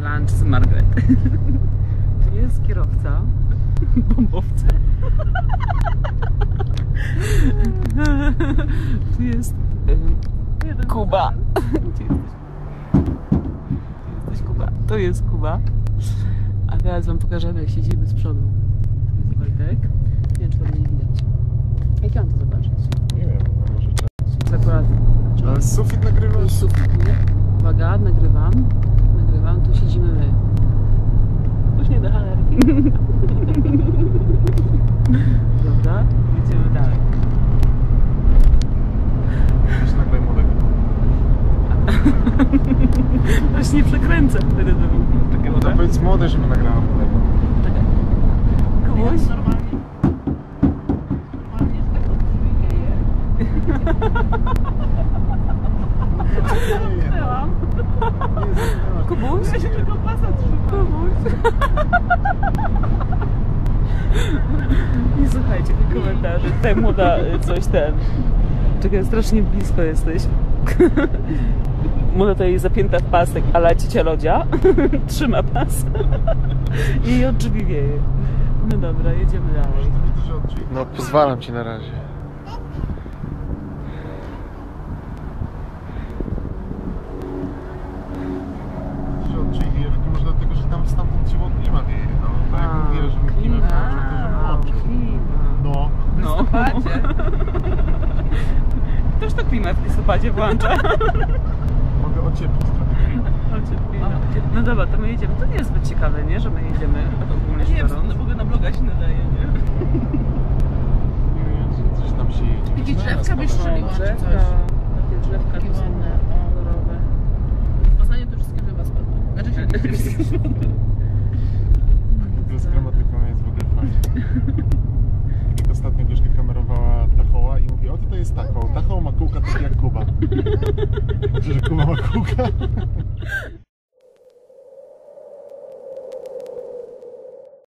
na lunch z Margaret. Tu jest kierowca bombowca. Tu jest ym, Kuba. Gdzie jesteś? Gdzie jesteś Kuba? To jest Kuba. A teraz wam pokażemy jak siedzimy z przodu. To jest Wojtek. Nie wiem czy wam nie widać. Jak ja mam to zobaczyć? Nie wiem, no może trzeba. To akurat Ale sufit to nagrywasz? sufit, nie? Uwaga, nagrywam. Nagrywam, tu siedzimy my. Już nie do halerki. Dobra, jedziemy dalej. Już nagraj młodego. Właśnie nie przekręcę wtedy do mnie. Czekaj, No to powiedz młodej, żeby nagrała młodego. Kubuś? Normalnie. Normalnie, że tak od drzwi wieje. Byłam. Kubuś? Ja się tylko pasa. Kubuś? I słuchajcie, w komentarze. Tutaj młoda y, coś ten. Czekaj, strasznie blisko jesteś. Młoda to jej zapięta w pasek, ale ciocia Lodzia trzyma pas i jej od drzwi wieje. No dobra, jedziemy dalej. No pozwalam ci na razie. Że od drzwi wieje, tylko może dlatego, że tam stamtąd cię nie ma wieje, no. Tak jak mówię, że klimy włączył, to że włączył. No. W listopadzie. Też to klimę w listopadzie włącza. Mogę ocieplić trochę klimat. No dobra, to my jedziemy. To nie jest zbyt ciekawe, nie? Że my jedziemy ogólnie Nie wiem, no w ogóle na bloga się nadaje, nie? Coś tam się jedzie. Jakieś No, drzewka byś strzeliła, czy Drzewka, coś? takie drzewka tu są ładne, o. kolorowe. W Poznaniu to wszystkie drzewa spadły. Znaczy się nie wszystkie z gramatyką jest w ogóle fajnie. Ma kółka tak jak Kuba. Że Kuba ma kółka.